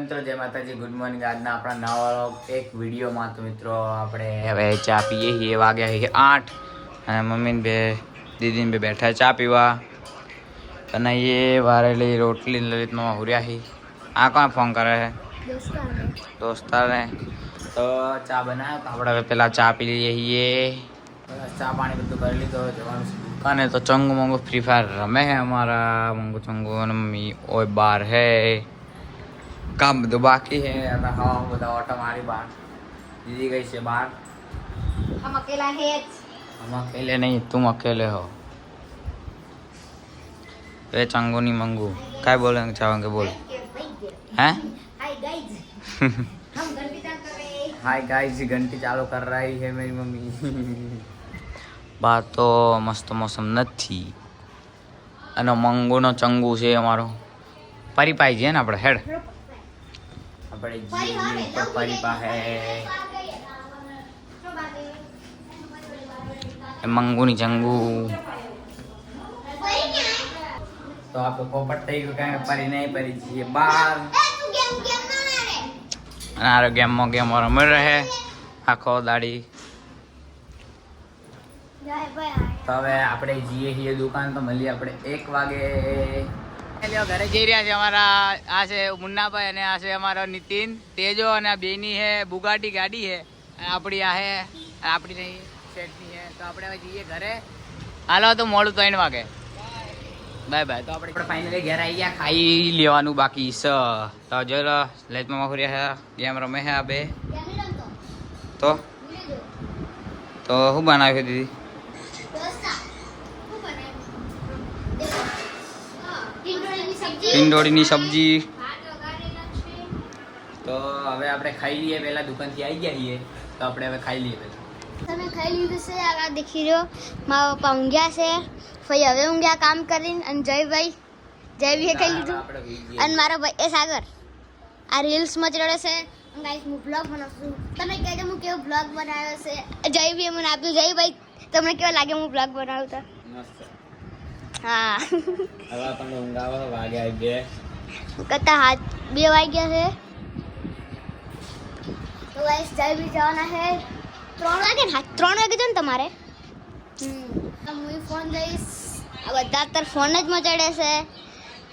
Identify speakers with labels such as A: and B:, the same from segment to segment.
A: મિત્રો, જય માતાજી. ગુડ મોર્નિંગ આજના આપણા નવા એક વિડીયોમાં તો મિત્રો આપણે હવે ચા પીએ છીએ. વાગ્યા છે આઠ. અને મમ્મીને બે, દીદીને બે બેઠા ચા પીવા. અને એ વારેલી રોટલી લલિતમાં હુર્યા છે. આ કોણ ફોન કરે છે? દોસ્તાને તો ચા બનાવ્યો આપણે હવે પહેલાં ચા પી લઈએ છીએ. ચા પાણી બધું કરી લીધો. જવાનું દુકાને. તો ચંગુ મંગુ ફ્રી ફાયર રમે છે અમારા. મંગુ ચંગુ અને મમ્મી ઓય બાર હે કામ બધું બાકી છે. અમે ખાવા બધા ઓટો મારી બહાર દીદી ગઈ છે બહાર. હમ અકેલા હે હમ અકેલે નહીં તું અકેલે હો. એ
B: ચાંગુ ની મંગુ. કાંઈ બોલે ચાવે કે બોલ? હે?
A: હાય ગાઈઝ ઘંટી ચાલુ કર રહી છે મારી મમ્મી. બહાર તો મસ્ત મોસમ નથી. અને મંગુનો ચંગુ છે અમારો. પરી પાઈ જઈએ ને આપણે હેડ. આપણે જીવની પપ્પાની પાસે મંગુની જંગુ. તો આપણે પોપટ થઈ ગયો કાંઈ પરી નહીં પરી છીએ બાર. આરો ગેમમાં ગેમો રમી. રહે. આખો દાડી. તો હવે આપણે જઈએ છીએ દુકાન તો મળીએ આપણે એક વાગે. ઘરે છે અમારા, આ મુન્નાભાઈ અને આ છે અમારો નીતિન. તેજો અને બેની હે બુગાટી ગાડી હે આપણી આ આપણી છે. તો આપણે હવે જઈએ ઘરે. હાલો, તો મોડું ત્રણ વાગે. Bye bye. તો આપણે આવી ગયા. ખાઈ લેવાનું બાકી છે તો જો લેજમાં મખુરિયા છે, ગેમ રમે છે આ બે. તો? તો શું બનાવ્યું દીદી? ટીંડોળીની સબ્જી. તો હવે આપણે ખાઈ લઈએ પહેલા દુકાનથી આવી ગયા છીએ તો આપણે હવે ખાઈ લઈએ પહેલા.
B: તમે ખાઈ લીધું છે આ દેખી રહ્યો. મારા પપ્પા ઊંઘ્યા છે. ભાઈ હવે ઊંઘ્યા કામ કરીને અને જયભાઈ જયભાઈએ ખાઈ લીધું. અને મારો ભાઈ એ સાગર. આ રીલ્સમાં જ રડે છે. ગાઈસ હું બ્લોગ બનાવું તમે કહેજો હું કેવો બ્લોગ બનાવ્યો છે. જયભાઈએ મને આપ્યું. જયભાઈ તમને કેવો લાગે હું બ્લોગ બનાવતા
A: મસ્ત.
B: હા.
A: હવે આપણને ઊંઘ આવે વાગ્યા બે
B: કરતા હાથ બે વાગ્યા છે. તો ગાઈસ જયભાઈ જવાના છે. ત્રણ વાગે ને? હા ત્રણ વાગે છે ને તમારે? હું ફોન લઈશ. આ બધા અત્યારે ફોન જ મચાડે છે.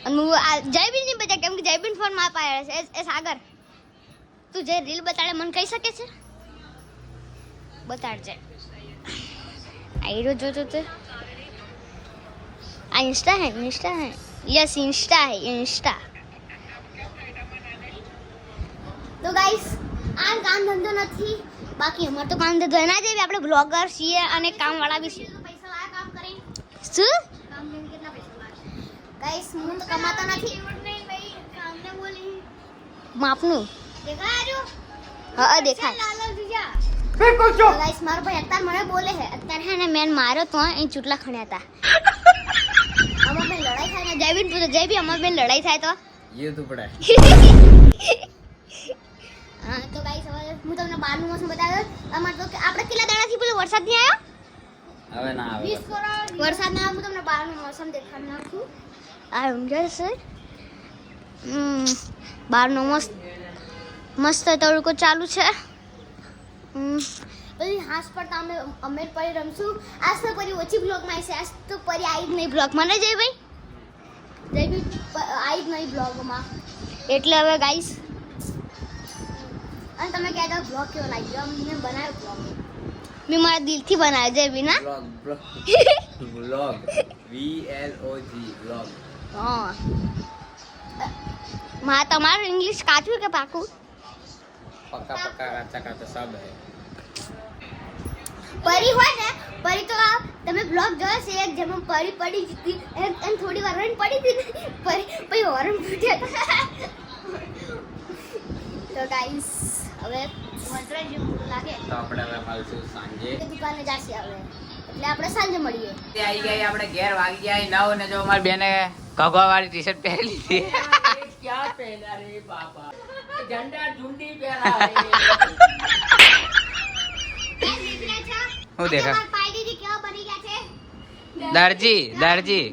B: અને હું આ જયબીન નહીં બતા કેમ કે જયબીન ફોનમાં પાડે છે. એ- સાગર તું જે રીલ બતાડે મને કહી શકે છે? બતાડજે. આ હીરો જોતો તે इंस्टा है इंस्टा है यस इंस्टा है इंस्टा તો ગાઈસ આ કામ ધંધો નથી બાકી અમાર તો કામ ધંધો એના જેવી આપણે બ્લોગર છીએ અને કામ વાળા બી છીએ શું ગાઈસ હું તો કમાતો નથી માપનું હા હા દેખાય તો ગાઈસ મારો ભાઈ અત્યારે મને બોલે છે અત્યારે હે ને મેં માર્યો તો એ ચૂટલા ખણ્યા હતા અમાર બેન લડાઈ થાય ને જયબીન પૂછો જયબી અમાર બેન લડાઈ થાય તો
A: ये तो पड़ा है
B: હા તો ગાઈસ હવે હું તમને બહારનું મોસમ બતાવ્યો અમારે તો કે- આપણે કેટલા દાડાથી પેલો વરસાદ નહીં આવ્યો
A: હવે ના આવે
B: વરસાદ ના આવે હું તમને બહારનું મોસમ દેખાડી નાખું આ ઊંઘે છે હમ, બહારનો મસ્ત મસ્ત તડકો ચાલુ છે હમ, પછી હાસ પર તો અમે અમે પરી રમશું આજ તો પરી ઓછી બ્લોગમાં આવી છે આજ તો પરી આવી જ નહીં બ્લોગમાં ને જય ભાઈ જય ભાઈ પ- આવી જ નહીં બ્લોગમાં. એટલે હવે ગાઈસ અને તમે કહેતા બ્લોગ કેવો લાગ્યો? મેં બનાવ્યો બ્લોગ. મેં મારા દિલથી બનાવ્યો છે
A: વિના blog V L O G blog.
B: હા. માં તમારું ઇંગ્લિશ કાચું કે પાકું?
A: પક્કા પક્કા કાચા કાચા સબ હે.
B: પરી હોય ને પરી તો તમે બ્લોગ જોયો છે એક જેમાં પરી પડી જતી અને થોડી વાર પડી હતી
A: ઘેર વાગી નવ ને જો બેને કગવા વાળી ટી શર્ટ પહેરી લીધી
B: ક્યાં
A: દરજી દરજી.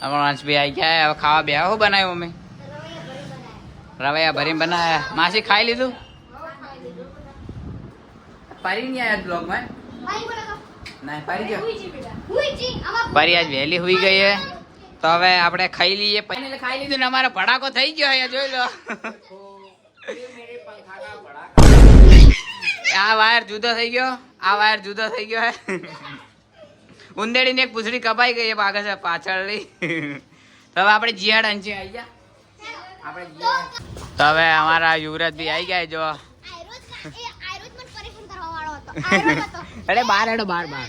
A: અમારો અંશભાઈ આવી ગયા હવે ખાવા બે હું બનાવ્યું અમે
B: રવૈયા
A: ભરી બનાવ્યા. માસી ખાઈ લીધું? પરી નહીં આયા બ્લોગમાં
B: ભાઈ
A: ના પરી ગયો
B: હુઈ જી, આમાં
A: પરી આજ વહેલી હોઈ ગઈ હે. તો હવે આપણે ખાઈ લઈએ. પછી ખાઈ લીધું ને અમારો ભડાકો થઈ ગયો અહીંયા જોઈ લો. આ વાયર જુદો થઈ ગયો. આ વાયર જુદો થઈ ગયો હે. ઉંદેડીને એક પૂછડી કપાઈ ગઈ પાછળ છે પાછળની. તો હવે આપણે જીયાડ અંચે આવી ગયા. આપણે તો હવે અમારા યુવરાજ બી આવી ગયા જ
B: કા- એ આયરો જ મને પરેશાન કરવા વાળો હતો. આયરો જ હતો.
A: અરે બાર હેડો બાર બાર.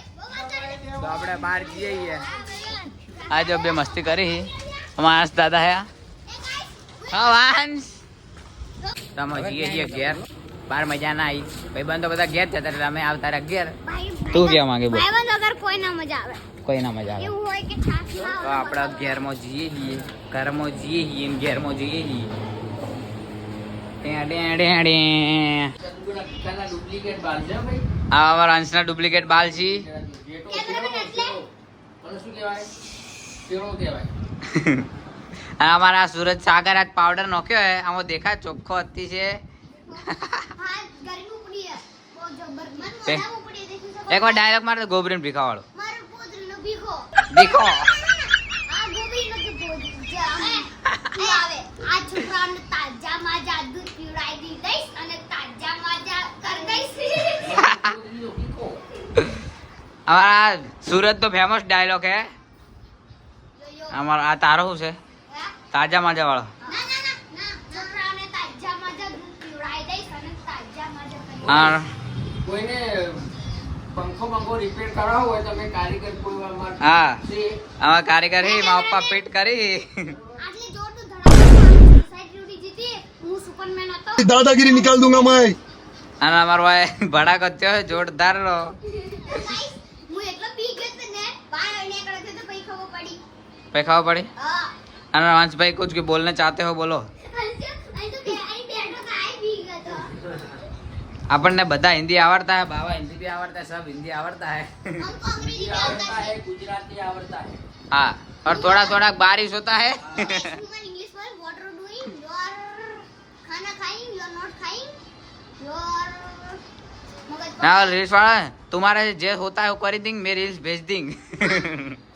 A: તો આપણે બાર જઈએ છીએ
B: આ
A: આ જો બે મસ્તી કરી. અમારા દાદા હે હા વાંસ. તમે જઈએ છીએ ઘેર. બાર મજા ના આવી. ભાઈ બંધો બધા ઘેર જતા એટલે અમે આવતા રહ્યા ઘેર. તું કેવા માંગે બોલ.
B: ભાઈબંધ વગર કોઈ ના મજા આવે.
A: કોઈ ના મજા આવે.
B: એવું હોય કે છાસ
A: તો આપણા ઘેરમાં જઈએ છીએ. ઘરમાં જઈએ છીએ ને ઘેરમાં જઈએ છીએ. Day day day day.
C: Duplicate બાંધશે ભાઈ.
A: આ અમારા અંશના ડુપ્લિકેટ બાલ છે. અને અમારા સુરત સાગર આજ પાવડર નોખ્યો હે. આમાં દેખાય ચોખ્ખો હતી છે.
B: એક
A: એકવાર ડાયલોગ મારે ગોબરીન ભીખા. વાળો
B: ભીખો
A: ભીખો
B: આ ગોબરીનો કે પોદરી જે આમ ઈ આવે આ છોકરાને તાજા માજા દૂધ પીવડાવી દી દઈશ અને તાજા માજા કર દઈશ
C: બીજો ભીખો.
A: અમારા સુરત તો ફેમસ ડાયલોગ હે. અમારો આ તારો શું છે? તાજા માજા વાળો. હા. હા. આવા કારીગર મા પપ્પા ફિટ કરી.
D: દાદાગીરી નિકાલ દુંગા મેં
A: અને અમારો ભાઈ ભડાકો થયો જોરદાર
B: રો પછી ખબર પડી હા
A: અને વંશભાઈ कुछ भी बोलना चाहते हो बोलो
B: અહીં તો બે અહીં બેઠો તો આઈ પી ગયો તો
A: આપણને બધા હિન્દી આવડતા है बाबा हिंदी भी आवड़ता है सब हिंदी आवड़ता है
B: हमको अंग्रेजी
C: હિન્દી
B: भी
C: આવડતા
B: आता
C: હે
B: है
C: ગુજરાતી આવડતા હે
A: हाँ और थोड़ा थोड़ा बारिश होता है
B: Human English for what are doing? You are खाना खाइंग, you are not खाइंग, you are मगज पर-
A: ना रील्स वाला तुम्हारा जे होता है वो कर देंगे मैं रील्स भेज देंगे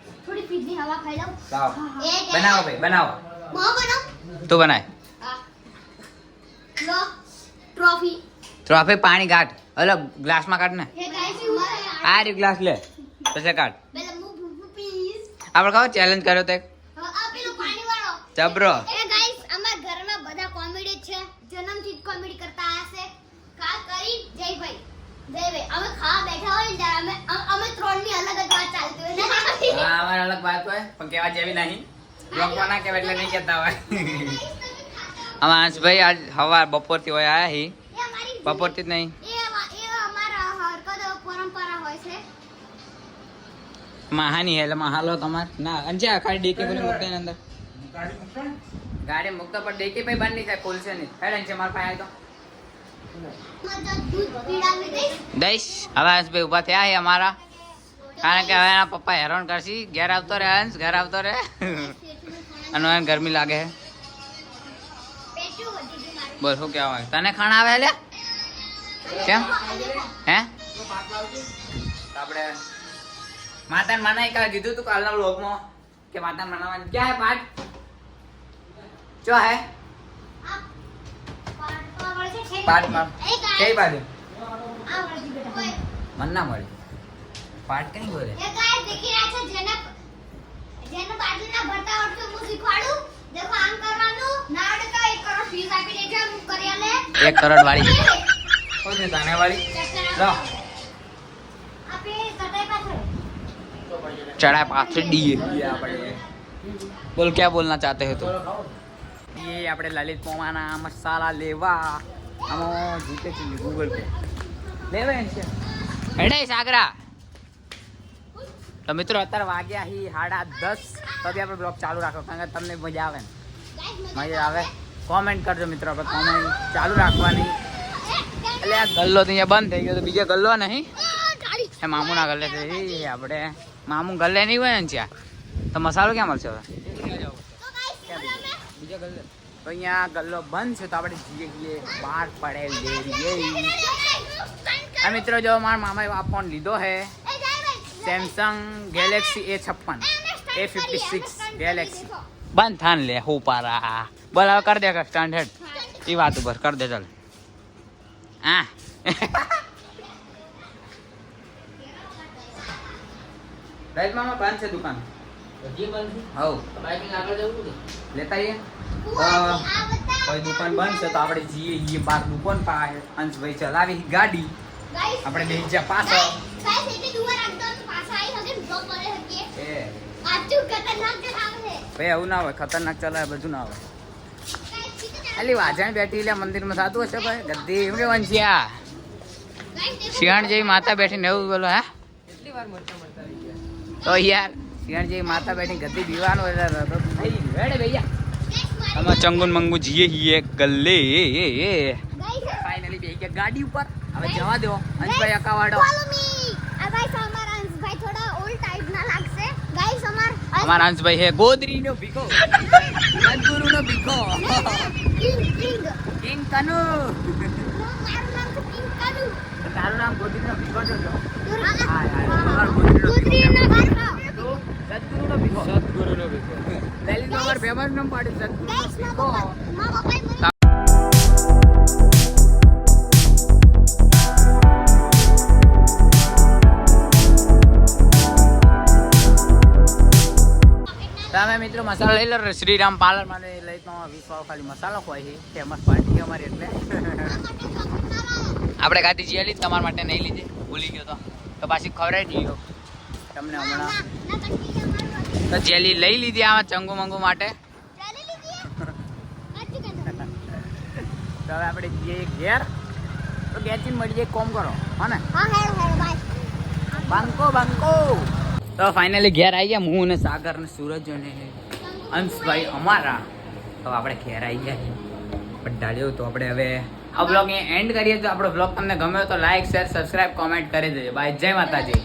B: થોડી ફ્રીજની હવા ખાઈ લઉં.
A: લાવ બનાવો ભાઈ બનાવો.
B: મો બનાવ.
A: તું બનાય.
B: લો ટ્રોફી
A: ટ્રોફી પાણી કાઢ. અલગ ગ્લાસમાં કાઢ ને આ રી ગ્લાસ લે. પછી કાઢ. આપણે કહો ચેલેન્જ કર્યો તો એક.
B: આ પેલો પાણી વાળો
A: જબરો.
B: એ ગાઈસ અમારા ઘરમાં બધા કોમેડી છે. જન્મથી કોમેડી કરતા આયા કા કરી? જયભાઈ જયભાઈ અમે ખાવા બેઠા હોય ને ત્યારે અમે અમે ત્રણની અલગ જ વાત ચાલતી હોય. ને
A: હા અમારે અલગ વાત હોય પણ કહેવા જેવી નહીં. બ્લોગમાં ના કહેવાય એટલે નહીં કહેતા હોય. અમારા હંસભાઈ આજ હવાર બપોરથી હોય આયા હી. બપોરથી જ નહીં. મહાની હે એટલે મહાલો તમાર. ના અંજે આખા ડેકે પર મૂકતા અંદર. ગાડી મૂકતા પણ ડેકે પર બંધ નહીં થાય ખોલશે નહીં. હેડ અંજે માર પાસે તો.
B: દઈશ.
A: હવે હંસભાઈ ઊભા થયા છે અમારા. કારણ કે હવે એના પપ્પા હેરાન કરશે ઘેર આવતો રહે હંસ ઘર આવતો રહે અને એને ગરમી લાગે. બોલ શું કહેવા માંગે? તને ખાણ આવે લે કેમ હે આપણે માતાને મનાઈ કાલે કીધું તું કાલના વ્લોગમાં કે માતાને મનાવવાની ક્યાં હે પાઠ ચો હે.
B: પાઠમાં
A: કઈ બાજુ. મન ના મળી પાર્ટ કઈ બોલે
B: એ કરોડ
A: વાળી. કોણ વાળી?
B: ચડાય પાછળ
A: ડીએ. બોલ ક્યાં બોલના ચાતે હે એ આપણે લલિત પોમાના મસાલા લેવા. આમાં જીતે છે ગૂગલ પે. લેવા છે. સાગરા. તો મિત્રો, અત્યારે વાગ્યા હી સાડા દસ. તો બી આપણે બ્લોગ ચાલુ રાખો, કારણ કે તમને મજા આવે ને. મજા આવે. કોમેન્ટ કરજો મિત્રો, આપણે કોમેન્ટ ચાલુ રાખવાની. એટલે આ ગલ્લો તો અહીંયા બંધ થઈ ગયો, તો બીજો ગલ્લો નહીં? એ મામુના ગલ્લે થઈ આપણે મામુ ગલ્લે નહીં હોય ને ત્યાં? તો મસાલો ક્યાં મળશે હવે? બીજો ગલ્લે. તો અહીંયા ગલ્લો બંધ છે, તો આપણે જઈએ જઈએ બહાર પડે ડેરી આ મિત્રો, જો મારા મામાએ આ ફોન લીધો છે સેમસંગ ગેલેક્સી એ છપ્પન એ ફિફ્ટી સિક્સ ગેલેક્સી બંધ થાન લે હું પારા. બોલ હવે કરી દે સ્ટાન્ડ હેડ એ વાત ઉપર કરી દે ચાલ. હા. રાઈટ મામા બંધ છે દુકાન. દુકાન બંધ છે તો આપણે જઈએ જઈએ બાર દુકાન પાસે અંશભાઈ ચલાવી ગાડી. આપણે બે જ્યાં પાછળ. ભાઈ એવું ના હોય ખતરનાક ચલાવે બધું ના હોય અલી વાજણ બેઠી એટલે મંદિરમાં સાતું હશે ભાઈ? ગદ્દી એમ કે વંશિયા શિયાણ જેવી માતા બેઠીને એવું બોલો હે?
C: કેટલી વાર મરચા મરચા રહી ગયા?
A: તો યાર શિયાણ જેવી માતા બેઠી ગદ્દી પીવાનું એટલે ભૈયા. અમે ચંગુન મંગુ જીએ હીએ ગલ્લે. ફાઇનલી બે ગયા ગાડી ઉપર. હવે જવા દો અંશભાઈ અકાવાડો. અમારા અંશભાઈ હે ગોદરીનો ભીખો. નો ભીખો. કિંગ કનુ. તારું નામ ભીખો જો હા હા તમારો ગોદરીનો ભીખો સદગુરુનો ભીખો. સદગુરુનો ભીખો. લલિત અમાર ફેમસ નામ પાડ્યું. સદગુરુનો ભીખો. મિત્રો મસાલો લઈ લો શ્રીરામ પાર્લરમાં લઈ તો વીસ વાળો ખાલી મસાલો હોય છે ફેમસ પાર્ટી અમારી એટલે આપણે ગાતી લીધી તમારા માટે નહીં લીધી ભૂલી ગયો તો તો પાછી ખવડાવી દીધો તમને હમણાં તો જેલી લઈ લીધી આમાં ચંગુ મંગુ માટે તો હવે આપણે જઈએ ઘેર તો ઘેરથી મળી જાય કોમ કરો હા ને બાંકો બાંકો તો ફાઇનલી ઘેર આવી ગયા હું અને સાગર ને સૂરજ અને અંશભાઈ અમારા. તો આપણે ઘેર આવી ગયા બધાડ્યો તો આપણે હવે આ બ્લોગ એન્ડ કરીએ. તો આપણો બ્લોગ તમને ગમ્યો તો લાઈક શેર સબસ્ક્રાઈબ કોમેન્ટ કરી દેજો. બાય જય માતાજી.